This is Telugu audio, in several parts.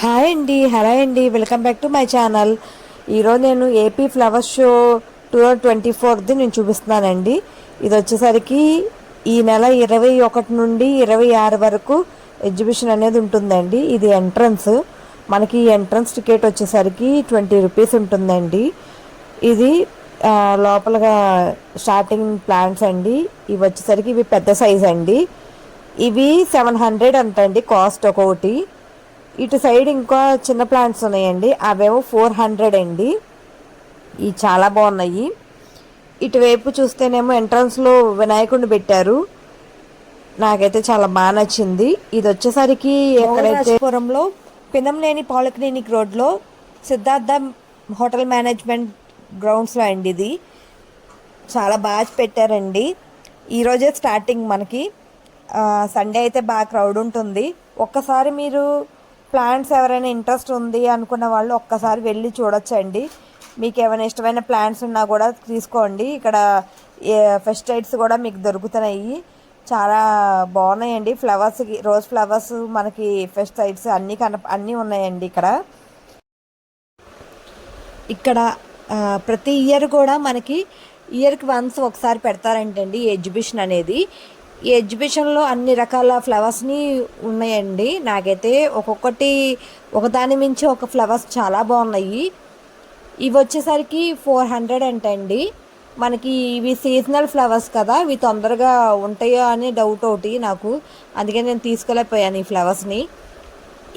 హాయ్ అండి హలో అండి welcome back to my channel. ఈరోజు నేను AP flower show two twenty ఫోర్ది నేను చూపిస్తున్నానండి. ఇది వచ్చేసరికి ఈ నెల ఇరవై ఒకటి నుండి ఇరవై ఆరు వరకు ఎగ్జిబిషన్ అనేది ఉంటుందండి. ఇది ఎంట్రన్స్ మనకి ఎంట్రన్స్ టికెట్ వచ్చేసరికి ట్వంటీ రూపీస్ ఉంటుందండి. ఇది లోపలగా స్టార్టింగ్ ప్లాంట్స్ అండి. ఇవి వచ్చేసరికి ఇవి పెద్ద సైజ్ అండి. ఇవి సెవెన్ హండ్రెడ్ అంటండి కాస్ట్ ఒక్కొక్కటి ఇటు సైడ్ ఇంకా చిన్న ప్లాంట్స్ ఉన్నాయండి. అవేమో ఫోర్ హండ్రెడ్ అండి. ఇవి చాలా బాగున్నాయి. ఇటువైపు చూస్తేనేమో ఎంట్రన్స్లో వినాయకుడిని పెట్టారు. నాకైతే చాలా బాగా నచ్చింది. ఇది వచ్చేసరికి ఎక్కడైతే పురంలో పినంలేని పాలిక్లినిక్ రోడ్లో సిద్ధార్థ హోటల్ మేనేజ్మెంట్ గ్రౌండ్స్లో అండి ఇది. చాలా బాగా పెట్టారండి. ఈరోజే స్టార్టింగ్ మనకి. సండే అయితే బాగా క్రౌడ్ ఉంటుంది. ఒక్కసారి మీరు ప్లాంట్స్ ఎవరైనా ఇంట్రెస్ట్ ఉంది అనుకున్న వాళ్ళు ఒక్కసారి వెళ్ళి చూడొచ్చండి. మీకు ఏమైనా ఇష్టమైన ప్లాంట్స్ ఉన్నా కూడా తీసుకోండి. ఇక్కడ ఫెస్టైడ్స్ కూడా మీకు దొరుకుతున్నాయి. చాలా బాగున్నాయండి. ఫ్లవర్స్కి రోజ్ ఫ్లవర్స్ మనకి ఫెస్టైడ్స్ అన్నీ కన అన్నీ ఉన్నాయండి ఇక్కడ. ఇక్కడ ప్రతి ఇయర్ కూడా మనకి ఇయర్కి వన్స్ ఒకసారి పెడతారంటండి ఎగ్జిబిషన్ అనేది. ఈ ఎగ్జిబిషన్లో అన్ని రకాల ఫ్లవర్స్ని ఉన్నాయండి. నాకైతే ఒక్కొక్కటి ఒకదాని మించి ఒక ఫ్లవర్స్ చాలా బాగున్నాయి. ఇవి వచ్చేసరికి ఫోర్ హండ్రెడ్ అంటండి. మనకి ఇవి సీజనల్ ఫ్లవర్స్ కదా ఇవి తొందరగా ఉంటాయో అని డౌట్ ఒకటి నాకు. అందుకే నేను తీసుకోలేకపోయాను ఈ ఫ్లవర్స్ని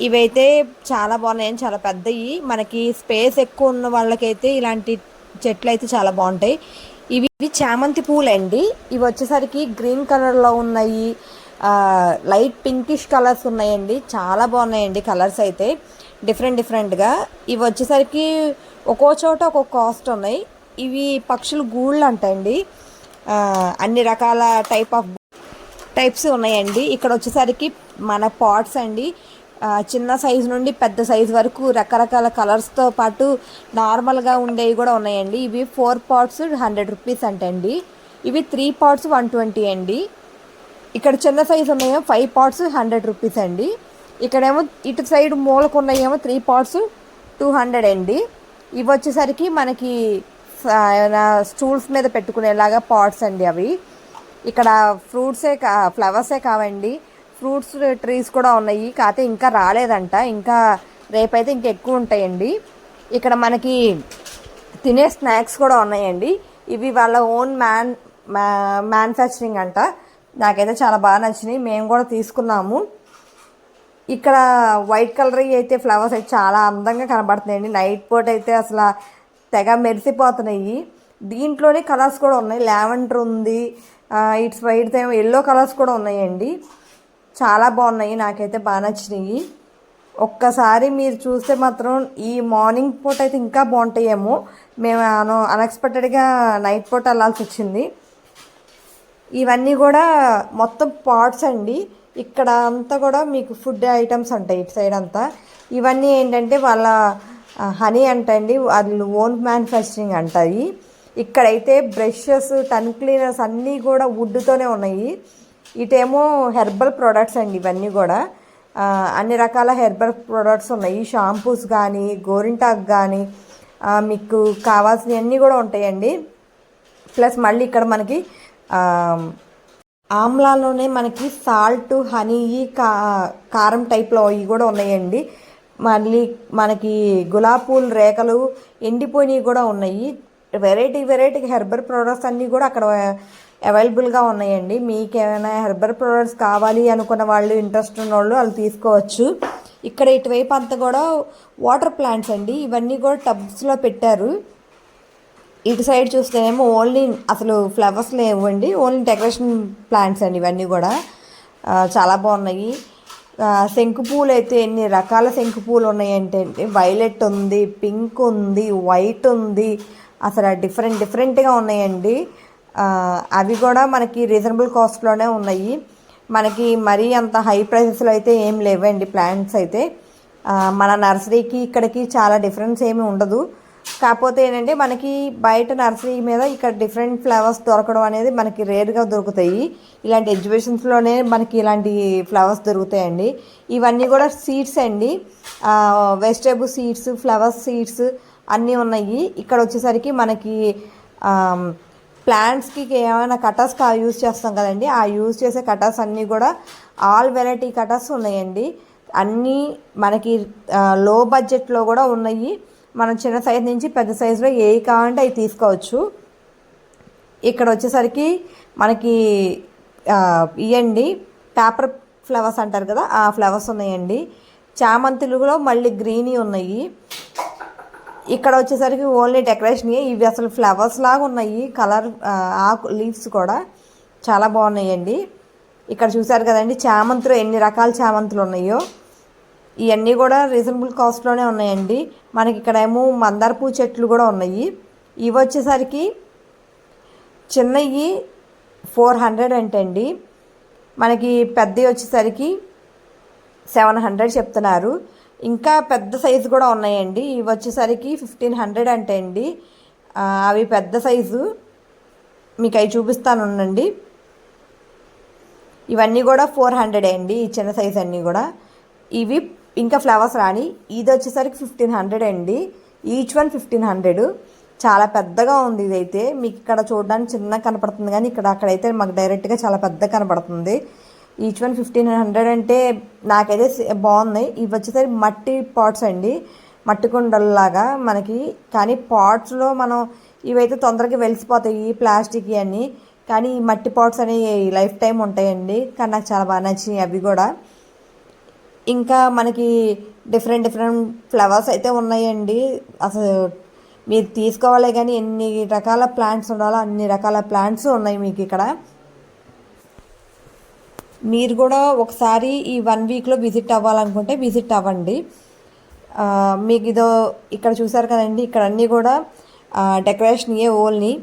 ఇవైతే చాలా బాగున్నాయి చాలా పెద్దవి మనకి స్పేస్ ఎక్కువ ఉన్న వాళ్ళకైతే ఇలాంటి చెట్లు అయితే చాలా బాగుంటాయి. ఇవి ఇవి చామంతి పూలండి. ఇవి వచ్చేసరికి గ్రీన్ కలర్లో ఉన్నాయి. లైట్ పింకిష్ కలర్స్ ఉన్నాయండి. చాలా బాగున్నాయండి కలర్స్ అయితే. డిఫరెంట్ డిఫరెంట్గా. ఇవి వచ్చేసరికి ఒక్కో చోట ఒక్కో కాస్ట్ ఉన్నాయి. ఇవి పక్షులు గూళ్ళు అంటండి అన్ని రకాల టైప్ ఆఫ్ టైప్స్ ఉన్నాయండి. ఇక్కడ వచ్చేసరికి మన పాట్స్ అండి. చిన్న సైజు నుండి పెద్ద సైజు వరకు రకరకాల కలర్స్తో పాటు నార్మల్గా ఉండేవి కూడా ఉన్నాయండి. ఇవి ఫోర్ పాట్స్ హండ్రెడ్ రూపీస్ అంటండి. ఇవి త్రీ పాట్స్ వన్ ట్వంటీ అండి. ఇక్కడ చిన్న సైజు ఉన్నాయేమో ఫైవ్ పాట్స్ హండ్రెడ్ రూపీస్ అండి. ఇక్కడేమో ఇటు సైడ్ మూలకు ఉన్నాయేమో త్రీ పాట్స్ టూ హండ్రెడ్ అండి. ఇవి వచ్చేసరికి మనకి స్టూల్స్ మీద పెట్టుకునేలాగా పాట్స్ అండి అవి. ఇక్కడ ఫ్రూట్సే కా ఫ్లవర్సే కావండి. ఫ్రూట్స్ ట్రీస్ కూడా ఉన్నాయి. కాకపోతే ఇంకా రాలేదంట. ఇంకా రేపైతే ఇంకా ఎక్కువ ఉంటాయండి. ఇక్కడ మనకి తినే స్నాక్స్ కూడా ఉన్నాయండి. ఇవి వాళ్ళ ఓన్ మ్యాన్ మ్యానుఫ్యాక్చరింగ్ అంట. నాకైతే చాలా బాగా నచ్చినాయి. మేము కూడా తీసుకున్నాము. ఇక్కడ వైట్ కలర్ అయితే ఫ్లవర్స్ అయితే చాలా అందంగా కనబడుతున్నాయండి. నైట్ పూట అయితే అసలు తెగ మెరిసిపోతున్నాయి. దీంట్లోనే కలర్స్ కూడా ఉన్నాయి. లావెండర్ ఉంది. ఇట్స్ ఇటు సైడ్ ఏమో ఎల్లో కలర్స్ కూడా ఉన్నాయండి. చాలా బాగున్నాయి నాకైతే బాగా నచ్చినాయి. ఒక్కసారి మీరు చూస్తే మాత్రం ఈ మార్నింగ్ పూట అయితే ఇంకా బాగుంటాయేమో. మేము అను అన్ఎక్స్పెక్టెడ్గా నైట్ పూట వెళ్ళాల్సి వచ్చింది. ఇవన్నీ కూడా మొత్తం పాట్స్ అండి. ఇక్కడ అంతా కూడా మీకు ఫుడ్ ఐటమ్స్ ఉంటాయి ఇటు సైడ్ అంతా. ఇవన్నీ ఏంటంటే వాళ్ళ హనీ అంటండి వాళ్ళు ఓన్ మ్యానుఫ్యాక్చరింగ్ అంటాయి ఇక్కడైతే బ్రషెస్ టన్ క్లీనర్స్ అన్నీ కూడా వుడ్తోనే ఉన్నాయి. ఇటేమో హెర్బల్ ప్రొడక్ట్స్ అండి ఇవన్నీ కూడా. అన్ని రకాల హెర్బల్ ప్రొడక్ట్స్ ఉన్నాయి. షాంపూస్ కానీ గోరింటాక్ కానీ మీకు కావాల్సినవన్నీ కూడా ఉంటాయండి. ప్లస్ మళ్ళీ ఇక్కడ మనకి ఆమ్లాలోనే మనకి సాల్ట్ హనీ కా కారం టైప్లో ఇవి కూడా ఉన్నాయండి. మళ్ళీ మనకి గులాబీ పూల రేఖలు ఎండిపోయినవి కూడా ఉన్నాయి. వెరైటీ వెరైటీ హెర్బల్ ప్రోడక్ట్స్ అన్నీ కూడా అక్కడ అవైలబుల్గా ఉన్నాయండి. మీకు ఏమైనా హెర్బల్ ప్రోడక్ట్స్ కావాలి అనుకున్న వాళ్ళు ఇంట్రెస్ట్ ఉన్న వాళ్ళు వాళ్ళు తీసుకోవచ్చు. ఇక్కడ ఇటువైపు అంతా కూడా వాటర్ ప్లాంట్స్ అండి. ఇవన్నీ కూడా టబ్స్లో పెట్టారు. ఇటు సైడ్ చూస్తేనేమో ఓన్లీ అసలు ఫ్లవర్స్ లేవండి. ఓన్లీ డెకరేషన్ ప్లాంట్స్ అండి ఇవన్నీ కూడా. చాలా బాగున్నాయి. శంకు పూలు అయితే ఎన్ని రకాల శంకు పూలు ఉన్నాయంటే వైలెట్ ఉంది పింక్ ఉంది వైట్ ఉంది. అసలు డిఫరెంట్ డిఫరెంట్గా ఉన్నాయండి. అవి కూడా మనకి రీజనబుల్ కాస్ట్లోనే ఉన్నాయి. మనకి మరీ అంత హై ప్రైసెస్లో అయితే ఏం లేవండి ప్లాంట్స్ అయితే. మన నర్సరీకి ఇక్కడికి చాలా డిఫరెన్స్ ఏమీ ఉండదు. కాకపోతే ఏంటంటే మనకి బయట నర్సరీ మీద ఇక్కడ డిఫరెంట్ ఫ్లవర్స్ దొరకడం అనేది మనకి రేర్గా దొరుకుతాయి. ఇలాంటి ఎగ్జిబిషన్స్లోనే మనకి ఇలాంటి ఫ్లవర్స్ దొరుకుతాయండి. ఇవన్నీ కూడా సీడ్స్ అండి. వెజిటేబుల్ సీడ్స్ ఫ్లవర్స్ సీడ్స్ అన్నీ ఉన్నాయి. ఇక్కడ వచ్చేసరికి మనకి ప్లాంట్స్కి ఏమైనా కటర్స్ కా యూజ్ చేస్తాం కదండి ఆ యూజ్ చేసే కటర్స్ అన్నీ కూడా ఆల్ వెరైటీ కటర్స్ ఉన్నాయండి. అన్నీ మనకి లో బడ్జెట్లో కూడా ఉన్నాయి. మనం చిన్న సైజ్ నుంచి పెద్ద సైజులో ఏవి కావాలంటే అవి తీసుకోవచ్చు. ఇక్కడ వచ్చేసరికి మనకి ఇవ్వండి పేపర్ ఫ్లవర్స్ అంటారు కదా ఆ ఫ్లవర్స్ ఉన్నాయండి. చామంతులులో మళ్ళీ గ్రీనీ ఉన్నాయి. ఇక్కడ వచ్చేసరికి ఓన్లీ డెకరేషన్ ఇవి అసలు ఫ్లవర్స్ లాగా ఉన్నాయి. కలర్ ఆకు లీవ్స్ కూడా చాలా బాగున్నాయండి. ఇక్కడ చూసారు కదండి చామంతులు ఎన్ని రకాల చామంతులు ఉన్నాయో. ఇవన్నీ కూడా రీజనబుల్ కాస్ట్లోనే ఉన్నాయండి. మనకి ఇక్కడ ఏమో మందార పూ చెట్లు కూడా ఉన్నాయి. ఇవి వచ్చేసరికి చిన్నవి ఫోర్ హండ్రెడ్ అంటండి. మనకి పెద్దవి వచ్చేసరికి సెవెన్ హండ్రెడ్ చెప్తున్నారు. ఇంకా పెద్ద సైజు కూడా ఉన్నాయండి. ఇవి వచ్చేసరికి ఫిఫ్టీన్ హండ్రెడ్ అంటే అండి అవి పెద్ద సైజు. మీకు అవి చూపిస్తాను ఉండండి. ఇవన్నీ కూడా ఫోర్ హండ్రెడ్ అండి ఈ చిన్న సైజు అన్నీ కూడా. ఇవి ఇంకా ఫ్లవర్స్ రాని. ఇది వచ్చేసరికి ఫిఫ్టీన్ హండ్రెడ్ అండి. Each one fifteen hundred. చాలా పెద్దగా ఉంది ఇదైతే. మీకు ఇక్కడ చూడడానికి చిన్నగా కనపడుతుంది కానీ ఇక్కడ అక్కడైతే మాకు డైరెక్ట్గా చాలా పెద్దగా కనపడుతుంది. ఈచ్ వన్ ఫిఫ్టీన్ హండ్రెడ్ అంటే నాకైతే బాగున్నాయి ఇవి వచ్చేసరికి మట్టి పాట్స్ అండి. మట్టి కుండల్లాగా మనకి. కానీ పాట్స్లో మనం ఇవైతే తొందరగా వెలిసిపోతాయి ప్లాస్టిక్ అన్నీ. కానీ ఈ మట్టి పాట్స్ అనేవి లైఫ్ టైం ఉంటాయండి. కానీ నాకు చాలా బాగా నచ్చినాయి అవి కూడా. ఇంకా మనకి డిఫరెంట్ డిఫరెంట్ ఫ్లవర్స్ అయితే ఉన్నాయండి. అసలు మీరు తీసుకోవాలి కానీ ఎన్ని రకాల ప్లాంట్స్ ఉండాలో అన్ని రకాల ప్లాంట్స్ ఉన్నాయి మీకు ఇక్కడ. మీరు కూడా ఒకసారి ఈ వన్ వీక్లో విజిట్ అవ్వాలనుకుంటే విజిట్ అవ్వండి. మీకు ఇదో ఇక్కడ చూసారు కదండి ఇక్కడ అన్నీ కూడా డెకరేషన్ ఏ ఓన్లీ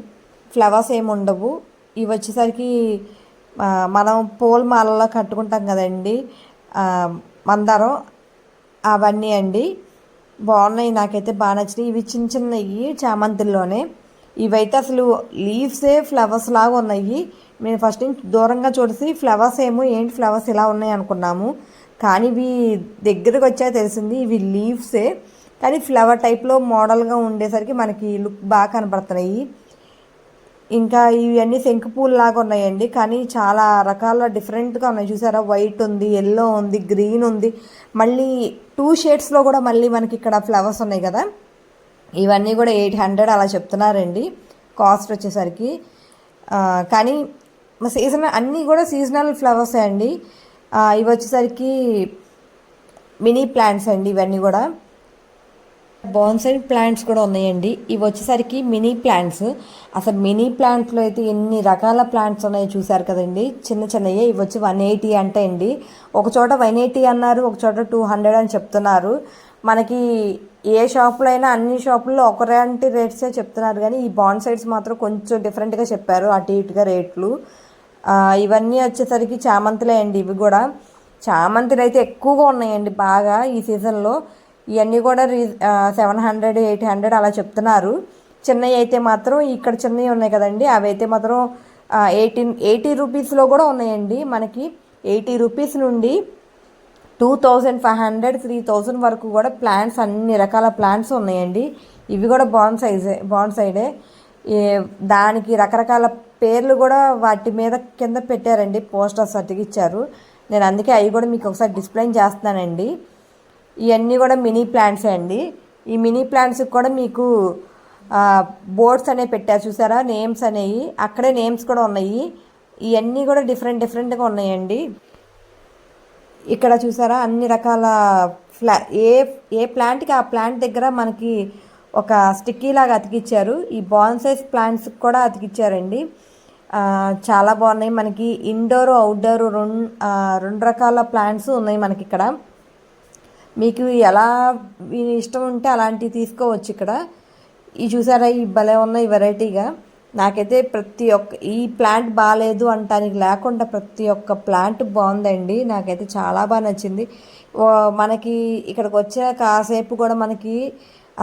ఫ్లవర్స్ ఏమి ఉండవు. ఇవి వచ్చేసరికి మనం పూల మాలలో కట్టుకుంటాం కదండి మందారం అవన్నీ అండి. బాగున్నాయి నాకైతే బాగా నచ్చినాయి. ఇవి చిన్న చిన్నవి చామంతుల్లోనే. ఇవైతే అసలు లీవ్సే ఫ్లవర్స్ లాగా ఉన్నాయి. మేము ఫస్ట్ నుంచి దూరంగా చూసి ఫ్లవర్స్ ఏమో ఏంటి ఫ్లవర్స్ ఇలా ఉన్నాయి అనుకున్నాము. కానీ ఇవి దగ్గరకు వచ్చా తెలిసింది ఇవి లీవ్సే కానీ ఫ్లవర్ టైప్లో మోడల్గా ఉండేసరికి మనకి లుక్ బాగా కనపడుతున్నాయి ఇంకా ఇవన్నీ శంకుపూలు లాగా ఉన్నాయండి. కానీ చాలా రకాల డిఫరెంట్గా ఉన్నాయి. చూసారా? వైట్ ఉంది ఎల్లో ఉంది గ్రీన్ ఉంది. మళ్ళీ టూ షేడ్స్లో కూడా మళ్ళీ మనకి ఇక్కడ ఫ్లవర్స్ ఉన్నాయి కదా. ఇవన్నీ కూడా ఎయిట్ హండ్రెడ్ అలా చెప్తున్నారండి. కాస్ట్ వచ్చేసరికి. కానీ సీజన్ అన్నీ కూడా సీజనల్ ఫ్లవర్సే అండి. ఇవి వచ్చేసరికి మినీ ప్లాంట్స్ అండి ఇవన్నీ కూడా. బాన్సైడ్ ప్లాంట్స్ కూడా ఉన్నాయండి. ఇవి వచ్చేసరికి మినీ ప్లాంట్స్. అసలు మినీ ప్లాంట్లో అయితే ఎన్ని రకాల ప్లాంట్స్ ఉన్నాయో చూసారు కదండి. చిన్న చిన్నవి ఇవి వచ్చి వన్ ఎయిటీ అంటే అండి ఒక చోట వన్ ఎయిటీ అన్నారు ఒక చోట టూ హండ్రెడ్ అని చెప్తున్నారు. మనకి ఏ షాపులో అయినా అన్ని షాపుల్లో ఒకలాంటి రేట్సే చెప్తున్నారు. కానీ ఈ బాండ్ సైడ్స్ మాత్రం కొంచెం డిఫరెంట్గా చెప్పారు. అటు ఇటుగా రేట్లు. ఇవన్నీ వచ్చేసరికి చామంతులే అండి ఇవి కూడా. చామంతులు అయితే ఎక్కువగా ఉన్నాయండి బాగా ఈ సీజన్లో. ఇవన్నీ కూడా రీ సెవెన్ హండ్రెడ్ ఎయిట్ హండ్రెడ్ అలా చెప్తున్నారు. చిన్నవి అయితే మాత్రం ఇక్కడ చిన్నవి ఉన్నాయి కదండి. అవి అయితే మాత్రం ఎయిటీన్ ఎయిటీ రూపీస్లో కూడా ఉన్నాయండి మనకి. ఎయిటీ రూపీస్ నుండి two thousand five hundred three thousand వరకు కూడా ప్లాంట్స్ అన్ని రకాల ప్లాంట్స్ ఉన్నాయండి. ఇవి కూడా బాన్ సైజే బాన్ సైడే. దానికి రకరకాల పేర్లు కూడా వాటి మీద కింద పెట్టారండి పోస్టర్స్ అతికిచ్చారు నేను అందుకే అవి కూడా మీకు ఒకసారి డిస్ప్లే చేస్తున్నానండి. ఇవన్నీ కూడా మినీ ప్లాంట్సే అండి. ఈ మినీ ప్లాంట్స్కి కూడా మీకు బోర్డ్స్ అనేవి పెట్టారు చూసారా? నేమ్స్ అనేవి. అక్కడే నేమ్స్ కూడా ఉన్నాయి. ఇవన్నీ కూడా డిఫరెంట్ డిఫరెంట్గా ఉన్నాయండి. ఇక్కడ చూసారా? అన్ని రకాల ఫ్లా ఏ ఏ ప్లాంట్కి ఆ ప్లాంట్ దగ్గర మనకి ఒక స్టిక్కీ లాగా అతికిచ్చారు. ఈ బాన్సైజ్ ప్లాంట్స్కి కూడా అతికిచ్చారండి. చాలా బాగున్నాయి. మనకి ఇండోర్ అవుట్డోర్ రెండు రెండు రకాల ప్లాంట్స్ ఉన్నాయి మనకి ఇక్కడ. మీకు ఎలా ఇష్టం ఉంటే అలాంటివి తీసుకోవచ్చు ఇక్కడ. ఈ చూసారా? ఈ భలే ఉన్నాయి వెరైటీగా నాకైతే ప్రతి ఒక్క ఈ ప్లాంట్ బాగాలేదు అంటానికి లేకుండా ప్రతి ఒక్క ప్లాంట్ బాగుందండి. నాకైతే చాలా బాగా నచ్చింది. మనకి ఇక్కడికి వచ్చే కాసేపు కూడా మనకి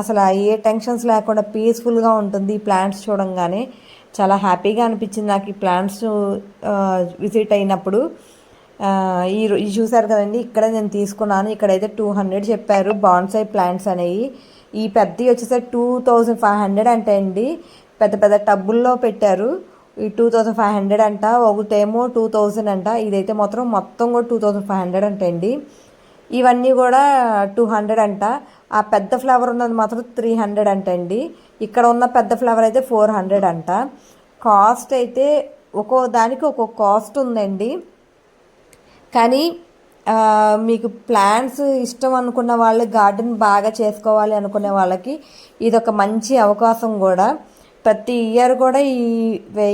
అసలు ఏ టెన్షన్స్ లేకుండా పీస్ఫుల్గా ఉంటుంది ఈ ప్లాంట్స్ చూడంగానే. చాలా హ్యాపీగా అనిపించింది నాకు ఈ ప్లాంట్స్ విజిట్ అయినప్పుడు. ఈ చూశారు చూసారు కదండి ఇక్కడ నేను తీసుకున్నాను. ఇక్కడైతే టూ హండ్రెడ్ చెప్పారు బాన్సై ప్లాంట్స్ అనేవి. ఈ పెద్దవి వచ్చేసరికి టూ థౌజండ్ ఫైవ్ హండ్రెడ్ అంటే అండి పెద్ద పెద్ద టబ్బుల్లో పెట్టారు. ఈ టూ థౌజండ్ ఫైవ్ హండ్రెడ్ అంట ఒకటేమో టూ థౌజండ్ అంట. ఇదైతే మాత్రం మొత్తం కూడా టూ థౌజండ్ ఫైవ్ హండ్రెడ్ అంట అండి ఇవన్నీ కూడా టూ హండ్రెడ్ అంట. ఆ పెద్ద ఫ్లవర్ ఉన్నది మాత్రం త్రీ హండ్రెడ్ అంట అండి ఇక్కడ ఉన్న పెద్ద ఫ్లవర్ అయితే ఫోర్ హండ్రెడ్ అంట. కాస్ట్ అయితే ఒక్కో దానికి ఒక్కో కాస్ట్ ఉందండి. కానీ మీకు ప్లాంట్స్ ఇష్టం అనుకున్న వాళ్ళు గార్డెన్ బాగా చేసుకోవాలి అనుకునే వాళ్ళకి ఇది ఒక మంచి అవకాశం కూడా. ప్రతి ఇయర్ కూడా ఈ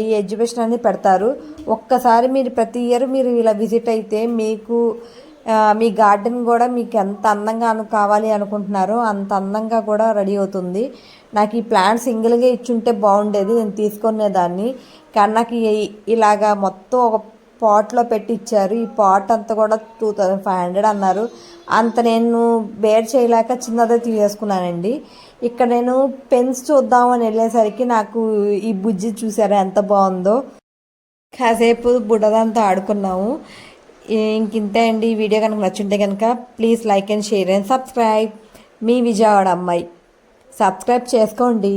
ఈ ఎగ్జిబిషన్ అనేది పెడతారు. ఒక్కసారి మీరు ప్రతి ఇయర్ మీరు ఇలా విజిట్ అయితే మీకు మీ గార్డెన్ కూడా మీకు ఎంత అందంగా అను కావాలి అనుకుంటున్నారో అంత అందంగా కూడా రెడీ అవుతుంది. నాకు ఈ ప్లాంట్ సింగిల్గా ఇచ్చుంటే బాగుండేది నేను తీసుకునేదాన్ని. కానీ నాకు ఇలాగా మొత్తం ఒక పాట్లో పెట్టి ఇచ్చారు ఈ పాట్ అంతా కూడా టూ థౌజండ్ ఫైవ్ హండ్రెడ్ అన్నారు. అంత నేను బేర్ చేయలేక చిన్నదే తీసేసుకున్నానండి. ఇక్కడ నేను పెన్స్ చూద్దామని వెళ్ళేసరికి నాకు ఈ బుజ్జి చూసారా ఎంత బాగుందో. కాసేపు బుడ్డదంతా ఆడుకున్నాము. ఇంకింతే అండి. ఈ వీడియో కనుక నచ్చుంటే కనుక please like and share and subscribe. మీ విజయవాడ అమ్మాయి. సబ్స్క్రైబ్ చేసుకోండి.